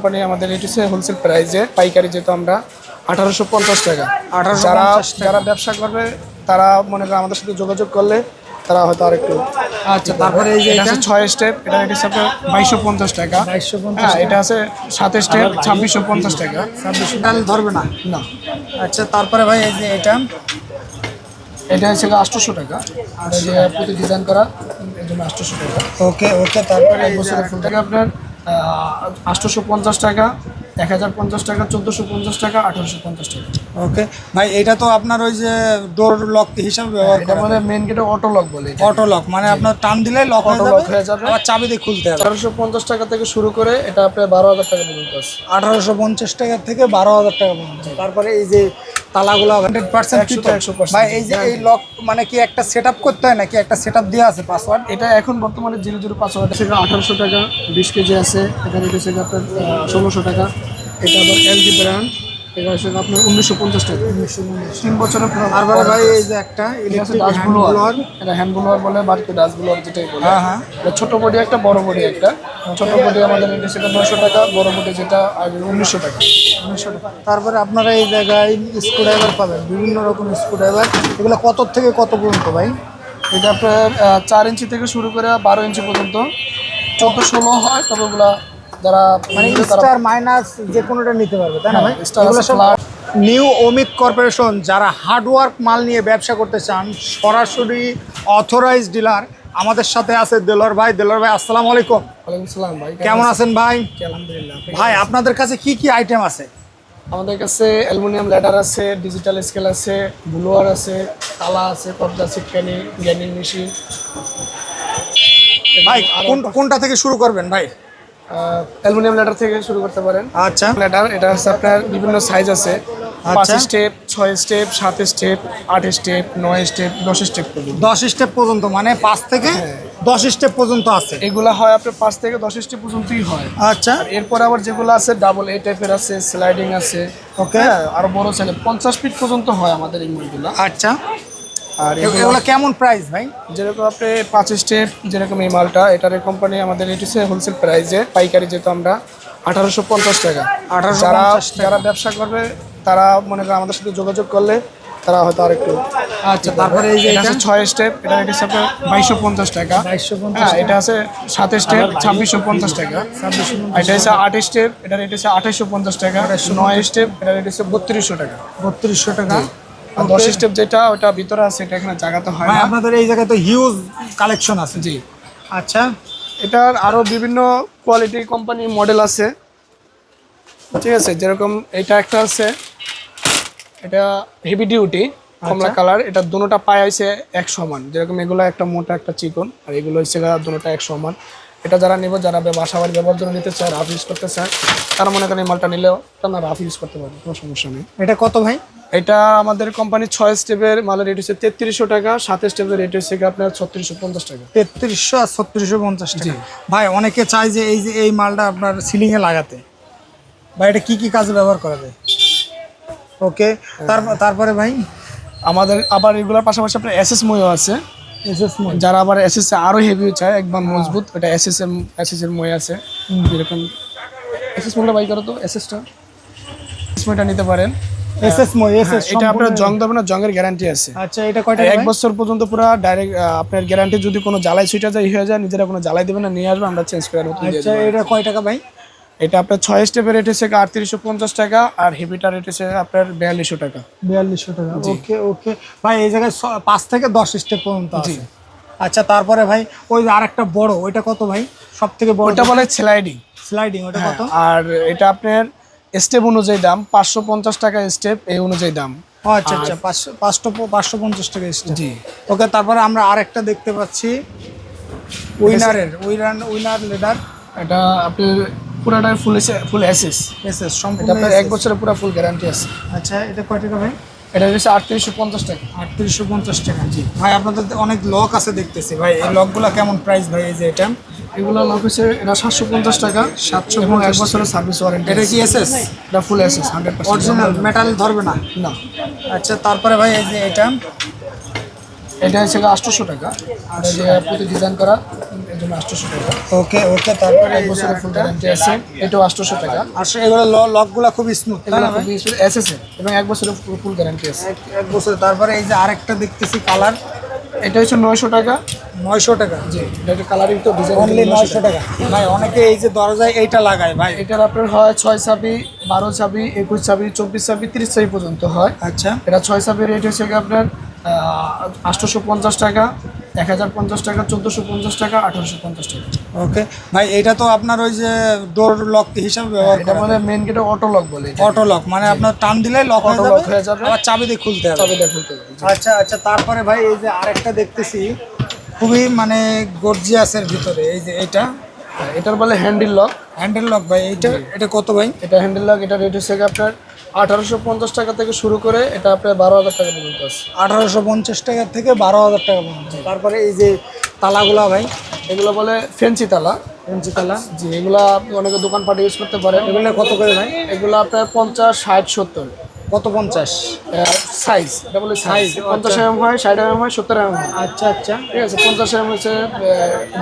Company আমাদের এটি হচ্ছে হোলসেল প্রাইসে পাইকারি যেহেতু আমরা আঠারোশো পঞ্চাশ টাকা। 1850 যারা যারা ব্যবসা করবে তারা মনে করেন আমাদের সাথে যোগাযোগ করলে তারা হয়তো আর একটু আচ্ছা তারপরে এই যে এটা ছয় স্টেপ এটা এটি আপনার বাইশশো পঞ্চাশ টাকা। 2250 হ্যাঁ এটা আছে সাত স্টেপ ছাব্বিশশো পঞ্চাশ টাকা। ছাব্বিশ ডাল ধরবে না? না। আচ্ছা তারপরে ভাই এই যে এটা? এটা হচ্ছে আটশোশো টাকা। আর এই যে প্রতি ডিজাইন করা এর জন্য আটশোশো টাকা। ওকে ওকে তারপরে এক বছরের ফুল টাকা আপনার। আটশোশো পঞ্চাশ টাকা এক হাজার পঞ্চাশ টাকা চোদ্দোশো পঞ্চাশ টাকা আঠারোশো পঞ্চাশ টাকা। ওকে। ভাই এটা তো আপনার ওই যে ডোর লক হিসাবে ব্যবহার করা মানে মেন গেটে অটো লক বলে। অটো লক মানে আপনার টান দিলে লক হয়ে যাবে হয়ে যাবে। চাবি দিয়ে খুলতে হবে। আঠারোশো পঞ্চাশ টাকা থেকে শুরু করে এটা আপনার বারো হাজার টাকা পর্যন্ত আছে। আঠারোশো পঞ্চাশ টাকা থেকে বারো হাজার টাকা পর্যন্ত। তারপরে এই যে তালাগুলো হান্ড্রেড পার্সেন্ট 100 তে 100% ভাই এই যে এই লক মানে কি একটা সেট আপ করতে হয় নাকি? একটা সেট আপ দেওয়া আছে পাসওয়ার্ড এটা এখন বর্তমানে জিরো জিরো পাঁচ হাজার থেকে আঠারোশো টাকা বিশ কেজি আছে। এটা রেট গিয়ে আপনার ষোলোশো টাকা। এটা আবার এলজি ব্র্যান্ড এটা হচ্ছে আপনার উনিশশো পঞ্চাশ টাকা। তিন বছরের পুরো- তারপরে ভাই এই যে একটা ইলেকট্রিক ডাস্ট ব্লোয়ার এটা হ্যান্ড ব্লোয়ার বলে বাড়িতে ডাস্ট ব্লোয়ার যেটাই বলে। হ্যাঁ হ্যাঁ। এটা ছোট বডি একটা বড় বডি একটা। ছোট বডি আমাদের এটা সেটা নশো টাকা বড় বডি যেটা উনিশশো টাকা। উনিশশো টাকা। তারপরে আপনারা এই জায়গায় স্ক্রু ড্রাইভার পাবেন বিভিন্ন রকম স্ক্রু ড্রাইভার এগুলো কত থেকে কত পর্যন্ত ভাই? এটা আপনার চার ইঞ্চি থেকে শুরু করে বারো ইঞ্চি পর্যন্ত। চোদ্দ ষোলো হয় তবে ওগুলা যারা মানে স্টার মাইনাস যে কোনোটা নিতে পারবে তাই না ভাই? হ্যাঁ, নিউ অমিত কর্পোরেশন যারা হার্ডওয়ার্ক মাল নিয়ে ব্যবসা করতে চান সরাসরি অথরাইজ ডিলার আমাদের সাথে আছে দেলোয়ার ভাই। দেলোয়ার ভাই আসসালাম আলাইকুম। ওয়ালাইকুম ভাই কেমন আছেন? ভাই? আলহামদুলিল্লাহ ভাই আপনাদের কাছে কি কি আইটেম আছে? আমাদের কাছে অ্যালুমিনিয়াম ল্যাডার আছে ডিজিটাল স্কেল আছে ব্লুয়ার আছে তালা আছে কবজা সিটকানি গ্যানিং মেশিন। ভাই কোন কোনটা থেকে শুরু করবেন ভাই? অ্যালুমিনিয়াম ল্যাডার থেকে শুরু করতে পারেন। আচ্ছা। ল্যাডার এটা হচ্ছে আপনার বিভিন্ন সাইজ আছে। পাঁচ আচ্ছা। স্টেপ ছয় স্টেপ সাত স্টেপ আট স্টেপ নয় স্টেপ দশ স্টেপ পর্যন্ত। দশ স্টেপ পর্যন্ত মানে পাঁচ থেকে দশ স্টেপ পর্যন্ত আছে। এগুলা হয় আপনার পাঁচ থেকে দশ স্টেপ পর্যন্তই হয়। আচ্ছা। এরপর আবার যেগুলো আছে ডাবল এ টাইপের আছে স্লাইডিং আছে ওকে হ্যাঁ আরও বড় ছেলে পঞ্চাশ ফিট পর্যন্ত হয় আমাদের এই মুরগিগুলো আচ্ছা। আর এগুলো কেমন প্রাইস ভাই? যেরকম আপনি পাঁচ স্টেপ যেরকম এই মালটা এটার কোম্পানি আমাদের এটি হোলসেল প্রাইসে পাইকারি যেহেতু আমরা আঠারোশো পঞ্চাশ টাকা। 1850 যারা যারা ব্যবসা করবে তারা মনে করেন আমাদের সাথে যোগাযোগ করলে তারা হয়তো আর একটু আচ্ছা তারপরে এই যে এটা এটা? ছয় স্টেপ এটা এটি আপনার বাইশশো পঞ্চাশ টাকা। 2250 হ্যাঁ এটা আছে সাত স্টেপ ছাব্বিশশো পঞ্চাশ টাকা। ছাব্বিশশো এটা হচ্ছে আট স্টেপ এটা রেট হচ্ছে আঠাইশশো পঞ্চাশ টাকা। নয় স্টেপ এটা রেট হচ্ছে বত্রিশশো টাকা। বত্রিশশো টাকা। আর দশ স্টেপ যেটা ওটা ভিতরে আছে এটা এখানে জায়গাতে হয় আপনাদের এই জায়গায় তো হিউজ কালেকশন আছে। জি। আচ্ছা। এটার আরও বিভিন্ন কোয়ালিটি কোম্পানি মডেল আছে। ঠিক আছে যেরকম এটা একটা আছে এটা হেভি ডিউটি কমলা আচ্ছা। কালার এটা দুটোটা পায়ে আছে এক সমান যেরকম এগুলো একটা মোটা একটা চিকন আর এগুলো হচ্ছে গা দুটোটা এক সমান এটা যারা নেব যারা বাসা বাড়ি ব্যবহার জন্য নিতে চায় রাফ ইউজ করতে চায় তারা মনে করেন এই মালটা নিলেও তারা রাফ ইউজ করতে পারবে কোনো সমস্যা নেই। এটা কত ভাই? এটা আমাদের কোম্পানি ছয় স্টেপের মালের রেট হচ্ছে তেত্রিশশো টাকা সাত স্টেপের রেট হচ্ছে আপনার ছত্রিশশো পঞ্চাশ টাকা। তেত্রিশশো আর ছত্রিশশো পঞ্চাশ টাকা। ভাই অনেকে চায় যে এই যে এই মালটা আপনার সিলিংয়ে লাগাতে। ভাই এটা কি কি কাজে ব্যবহার করা যায়? ওকে তারপর তারপরে ভাই? আমাদের আবার এগুলোর পাশাপাশি আপনার এসএস মইও আছে। এসএস যারা আবার এসএস আরও হেভি চায় একদম মজবুত ওটা এসএস এম এসএস এর মই আছে। যেরকম এসএস মইটা বাই করো তো এসএসটা এসএস মইটা নিতে পারেন। এসএস মই এসএস এটা আপনার জং দেবে না জংয়ের গ্যারান্টি আছে। আচ্ছা এটা কয়টা এক বছর পর্যন্ত পুরো ডাইরেক্ট আপনার গ্যারান্টি যদি কোনো জ্বালাই সুইটা যায় ই হয়ে যায় নিজেরা কোনো জ্বালাই দেবে না নিয়ে আসবে আমরা চেঞ্জ করে নতুন আচ্ছা এটা কয় টাকা ভাই? এটা আপনার ছয় স্টেপের রেট হচ্ছে আটত্রিশশো পঞ্চাশ টাকা আর হেভিটা রেট হচ্ছে আপনার বিয়াল্লিশশো টাকা। বিয়াল্লিশশো টাকা। ওকে ওকে। ভাই এই জায়গায় পাঁচ থেকে দশ স্টেপ পর্যন্ত আছে। আচ্ছা তারপরে ভাই ওই যে আরেকটা বড় ওইটা কত ভাই? সব থেকে বড়? ওটা বলে স্লাইডিং স্লাইডিং ওটা কত? আর এটা আপনার স্টেপ অনুযায়ী দাম পাঁচশো পঞ্চাশ টাকা স্টেপ এই অনুযায়ী দাম। আচ্ছা আচ্ছা পাঁচশো পাঁচশো পাঁচশো পঞ্চাশ টাকা স্টেপ। জি। ওকে তারপরে আমরা আরেকটা দেখতে পাচ্ছি। উইনারের উইনার উইনার লেদার। এটা আপনার পুরাটাই ফুল ফুল অ্যাসেস এসএস এটা সম্পূর্ণ আপনার এক বছরের পুরো ফুল গ্যারান্টি আছে। আচ্ছা এটা কয় টাকা ভাই? এটা হচ্ছে আটত্রিশশো পঞ্চাশ টাকা। আটত্রিশশো পঞ্চাশ টাকা। জি। ভাই আপনাদের অনেক লক আছে দেখতেছি। ভাই এই লকগুলো কেমন প্রাইস ভাই এই যে এটা? এগুলো লক হচ্ছে এটা সাতশো পঞ্চাশ টাকা সাতশো এবং এক বছরের সার্ভিস ওয়ারেন্টি এটা কি এসএস এটা ফুল অ্যাসেস হান্ড্রেড পার্সেন্ট অরিজিনাল মেটাল ধরবে না? না। আচ্ছা তারপরে ভাই এই যে এটা এটা হচ্ছে আটশোশো টাকা। আর এই যে প্রতি ডিজাইন করা জন্য আটশোশো টাকা। ওকে ওকে তারপরে এক বছরের ফুল গ্যারান্টি আছে এটাও আটশোশো টাকা। আসলে এগুলো লকগুলো খুব স্মুথ এগুলো? খুবই এসএসএ এবং এক বছরের ফুল গ্যারান্টি আছে। এক এক বছর তারপরে এই যে আরেকটা দেখতেছি কালার এটা হচ্ছে নয়শো টাকা নয়শো টাকা। জি। এটা কালারিং তো ডিজাইন অনলি নয়শো টাকা। ভাই অনেকে এই যে দরজায় এইটা লাগায় ভাই। এটার আপনার হয় ছয় চাবি বারো চাবি একুশ চাবি চব্বিশ চাবি তিরিশ চাবি পর্যন্ত হয়। আচ্ছা। এটা ছয় চাবির রেট হচ্ছে আপনার আটশোশো পঞ্চাশ টাকা এক হাজার পঞ্চাশ টাকা চোদ্দোশো পঞ্চাশ টাকা আঠারোশো পঞ্চাশ টাকা। ওকে। ভাই এটা তো আপনার ওই যে ডোর লক হিসাবে ব্যবহার করা মানে মেন গেটে অটো লক বলে। অটো লক মানে আপনার টান দিলে লক হয়ে যাবে আবার চাবি দিয়ে খুলতে হবে। চাবিটা খুলতে হবে আচ্ছা আচ্ছা তারপরে ভাই এই যে আরেকটা দেখতেছি। খুবই মানে গর্জিয়াসের ভিতরে এই যে এটা। এটার বলে হ্যান্ডেল লক হ্যান্ডেল লক ভাই এইটা এটা কত ভাই? এটা হ্যান্ডেল লক এটা রেট হচ্ছে আপনার আঠারোশো পঞ্চাশ টাকা থেকে শুরু করে এটা আপনার বারো হাজার টাকা পর্যন্ত আছে। আঠারোশো পঞ্চাশ টাকা থেকে বারো হাজার টাকা পর্যন্ত তারপরে এই যে তালাগুলা ভাই। এগুলো বলে ফেন্সি তালা। পঞ্চি তালা? জি এগুলা আপনি অনেকে দোকানপাটে ইউজ করতে পারেন। এগুলো কত করে ভাই? এগুলো আপনার পঞ্চাশ ষাট সত্তর। কত পঞ্চাশ? সাইজ এটা বলে সাইজ পঞ্চাশ এম হয় ষাট এম হয় সত্তর এম হয়। আচ্ছা আচ্ছা। ঠিক আছে পঞ্চাশ এম হচ্ছে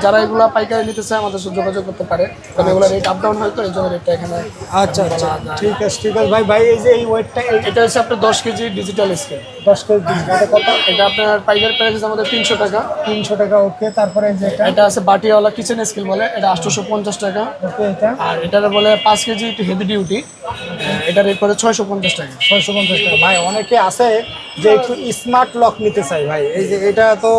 যারা এগুলা পাইকারি নিতে চায় আমাদের সাথে যোগাযোগ করতে পারে। কারণ এগুলো রেট আপ ডাউন হয় তো এই জন্য রেটটা এখানে আচ্ছা আচ্ছা। ঠিক আছে ঠিক আছে। ভাই ভাই এই যে এই ওয়েটটা এটা হচ্ছে আপনার দশ কেজি ডিজিটাল স্কেল দশ কেজি এটা কত? এটা আপনার পাইকারি প্রাইস আমাদের তিনশো টাকা। তিনশো টাকা ওকে। তারপরে যে এটা? এটা আছে বাটিওয়ালা কিচেন স্কেল বলে এটা আটশোশো পঞ্চাশ টাকা। ওকে এটা? আর এটার বলে পাঁচ কেজি একটু হেভি ডিউটি এটা রেট করে ছয়শো পঞ্চাশ টাকা ছয়শো পঞ্চাশ টাকা। ভাই অনেকে আছে যে একটু স্মার্ট লক নিতে চাই ভাই। এই যে এটা তো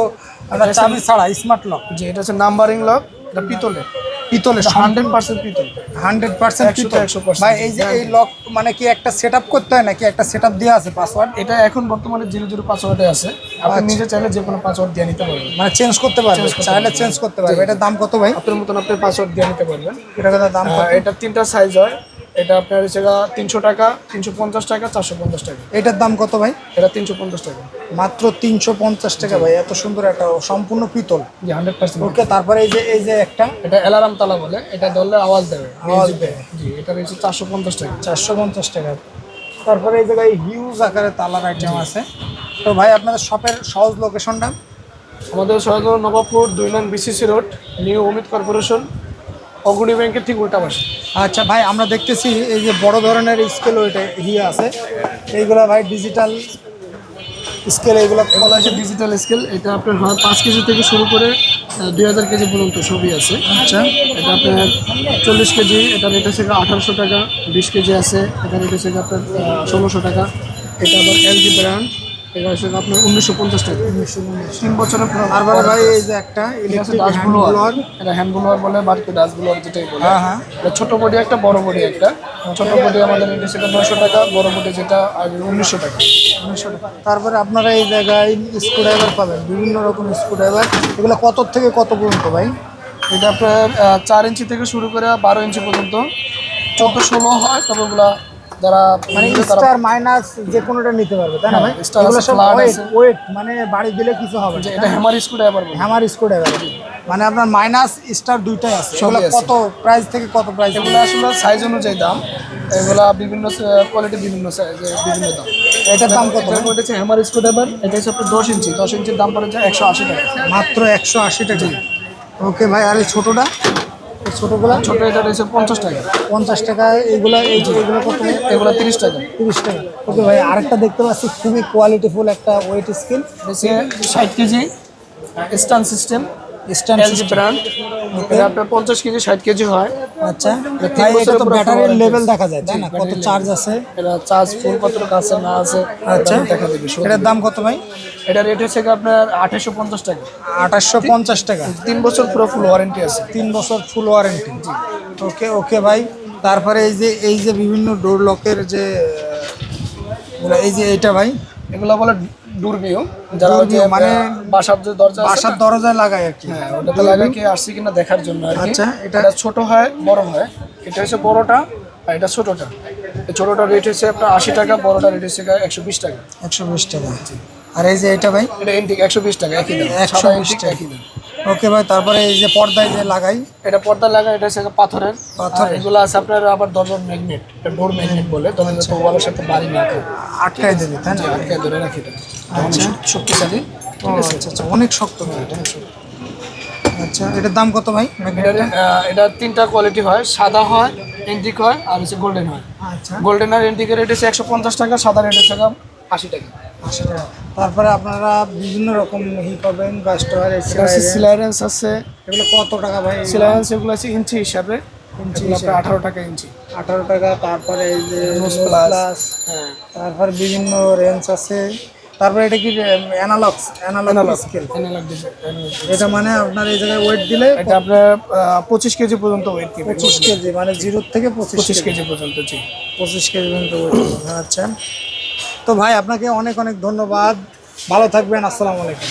চাবি ছাড়া স্মার্ট লক যে এটা হচ্ছে নাম্বারিং লক এটা পিতলের। পিতলে হান্ড্রেড পার্সেন্ট পিতল। হান্ড্রেড পার্সেন্ট একশো একশো ভাই এই যে এই লক মানে কি একটা সেট আপ করতে হয় নাকি একটা সেট আপ দেওয়া আছে পাসওয়ার্ড এটা এখন বর্তমানে জিরো জিরো পাসওয়ার্ডে আছে। আপনি নিজে চাইলে যে কোনো পাসওয়ার্ড দিয়ে নিতে পারবেন। মানে চেঞ্জ করতে পারবে চাইলে চেঞ্জ করতে পারবে এটার দাম কত ভাই? আপনার মতন আপনি পাসওয়ার্ড দিয়ে নিতে পারবেন। এটা দাম? এটা তিনটা সাইজ হয়। এটা আপনার হচ্ছে তিনশো টাকা তিনশো পঞ্চাশ টাকা চারশো পঞ্চাশ টাকা। এটার দাম কত ভাই? এটা তিনশো পঞ্চাশ টাকা। মাত্র তিনশো পঞ্চাশ টাকা ভাই এত সুন্দর একটা সম্পূর্ণ পিতল। জি হান্ড্রেড পার্সেন্ট ওকে তারপরে এই যে এই যে একটা। এটা অ্যালার্ম তালা বলে এটা ধরলে আওয়াজ দেবে আওয়াজ দেবে। জি এটা রয়েছে চারশো পঞ্চাশ টাকা। চারশো পঞ্চাশ টাকা। তারপরে এই জায়গায় হিউজ আকারে তালার আইটেম আছে। তো ভাই আপনাদের শপের সহজ লোকেশনটা আমাদের সহজ নবাবপুর দুই নং BCC road new Amit corporation অগ্রণী ব্যাংকের ঠিক উল্টা পাশে। আচ্ছা ভাই আমরা দেখতেছি এই যে বড় ধরনের স্কেল ওইটা ইয়ে আছে। এইগুলো ভাই ডিজিটাল স্কেল এইগুলো এগুলো আছে ডিজিটাল স্কেল এটা আপনার হয় পাঁচ কেজি থেকে শুরু করে দুই হাজার কেজি পর্যন্ত সবই আছে। আচ্ছা। এটা আপনার চল্লিশ কেজি এটা রেট হচ্ছে আঠারোশো টাকা বিশ কেজি আছে এটা রেট হচ্ছে আপনার ষোলোশো টাকা। এটা আবার এলজি ব্র্যান্ড আপনার উনিশশো পঞ্চাশ টাকা। তিন বছরের পুরো- তারপরে ভাই এই যে একটা ইলেকট্রিক এটা হ্যান্ড ব্লোয়ার বলে বাড়িতে যেটাই বলে। হ্যাঁ হ্যাঁ। এটা ছোট বডি একটা বড় বডি একটা। ছোট বডি আমাদের এটা সেটা নশো টাকা বড় বডি যেটা উনিশশো টাকা। উনিশশো টাকা। তারপরে আপনারা এই জায়গায় স্ক্রু ড্রাইভার পাবেন বিভিন্ন রকম স্ক্রু ড্রাইভার এগুলো কত থেকে কত পর্যন্ত ভাই? এটা আপনার চার ইঞ্চি থেকে শুরু করে বারো ইঞ্চি পর্যন্ত। চোদ্দ ষোলো হয় তবে ওগুলা যারা মানে স্টার মাইনাস যে কোনোটা নিতে পারবে তাই না ভাই? হ্যাঁ, এগুলো আছে, সব ওয়েট মানে বাড়ি দিলে কিছু হবে না এটা hammer screwdriver hammer screwdriver মানে আপনার মাইনাস স্টার দুইটাই আছে। এগুলো কত প্রাইস থেকে কত প্রাইস এগুলো আসলে সাইজ অনুযায়ী দাম। এগুলা বিভিন্ন কোয়ালিটি বিভিন্ন সাইজে বিভিন্ন দাম। এটার দাম কত? এটা হচ্ছে হ্যামার স্ক্রু ড্রাইভার এটা হচ্ছে আপনার দশ ইঞ্চি। দশ ইঞ্চির দাম পড়ে যায় একশো আশি টাকা। মাত্র একশো আশি টাকা। ওকে ভাই আর এই ছোটোটা? ছোটোগুলো? ছোটো এটা রয়েছে পঞ্চাশ টাকা। পঞ্চাশ টাকা এগুলো এই যে এগুলো কত? এগুলো তিরিশ টাকা। তিরিশ টাকা। ওকে ভাই আরেকটা দেখতে পাচ্ছি খুবই কোয়ালিটিফুল একটা ওয়েট স্কিল ষাট কেজি স্টান সিস্টেম এলজি ব্র্যান্ড এটা আপনার পঞ্চাশ কেজি ষাট কেজি হয়। আচ্ছা। তিন ভাই এটা তো ব্যাটারির লেভেল দেখা যায় তাই না? কত চার্জ আছে? এটা চার্জ ফুল কত আছে না আছে। আচ্ছা। দেখা দেবে এটার দাম কত ভাই। এটা রেট হচ্ছে আপনার আঠাশশো পঞ্চাশ টাকা। আঠাশশো পঞ্চাশ টাকা। তিন বছর পুরো ফুল ওয়ারেন্টি আছে। তিন বছর ফুল ওয়ারেন্টি ওকে ওকে ভাই। তারপরে এই যে এই যে বিভিন্ন ডোর লকের যে এই যে এইটা ভাই? এগুলো বলে ডুরবিও যারা ওই মানে বাসার যে দরজা বাসার দরজায় লাগায় আর কি। হ্যাঁ ওটাতে লাগায় কি আসছে কিনা দেখার জন্য আর আচ্ছা, এটা- ছোট হয় বড় হয়। এটা হচ্ছে বড়টা আর এটা ছোটটা। এই ছোটটা রেট হচ্ছে আপনার আশি টাকা বড়টা রেট হচ্ছে একশো বিশ টাকা। একশো বিশ টাকা। আর এই যে এটা ভাই? এটা একশো বিশ টাকা একই দাম। 120 সাদা ইন্টিক টাকা। একই দাম। ওকে ভাই তারপরে এই যে পর্দায় যে লাগাই? এটা পর্দা লাগা এটা হচ্ছে পাথরের। আর এগুলো আছে আপনার আবার দরজার ম্যাগনেট এটা ডোর ম্যাগনেট বলে। ওয়ালের সাথে বাড়ি না আটকায় দেবে তাই না? আটকে ধরে রাখি অনেক শক্তিশালী। আচ্ছা আচ্ছা অনেক শক্ত ভাই, অনেক শক্ত। আচ্ছা এটার দাম কত ভাই? এটা এটা তিনটা কোয়ালিটি হয় সাদা হয় এন্টিক হয় আর হচ্ছে গোল্ডেন হয়। আচ্ছা। গোল্ডেন আর এন্টিকের রেট হচ্ছে একশো পঞ্চাশ টাকা সাদা রেট হচ্ছে আশি টাকা। আশি টাকা। তারপরে আপনারা বিভিন্ন রকম হি পাবেন গাস্টার সিলারেন্স আছে। এগুলো কত টাকা ভাই? সিলারেন্স এগুলো আছে ইঞ্চি হিসাবে। ইঞ্চি হিসাবে। আঠারো টাকা ইঞ্চি। আঠারো টাকা তারপরে এই যে হ্যাঁ। তারপরে বিভিন্ন রেঞ্জ আছে। তারপরে এটা কি অ্যানালগস অ্যানালগ স্কেল এটা মানে আপনার এই জায়গায় ওয়েট দিলে এটা আপনার পঁচিশ কেজি পর্যন্ত ওয়েট দিবে। পঁচিশ কেজি মানে জিরো থেকে পঁচিশ কেজি। পর্যন্ত জি। পঁচিশ কেজি পর্যন্ত ওয়েট আচ্ছা। তো ভাই আপনাকে অনেক অনেক ধন্যবাদ। ভালো থাকবেন আসসালামু আলাইকুম।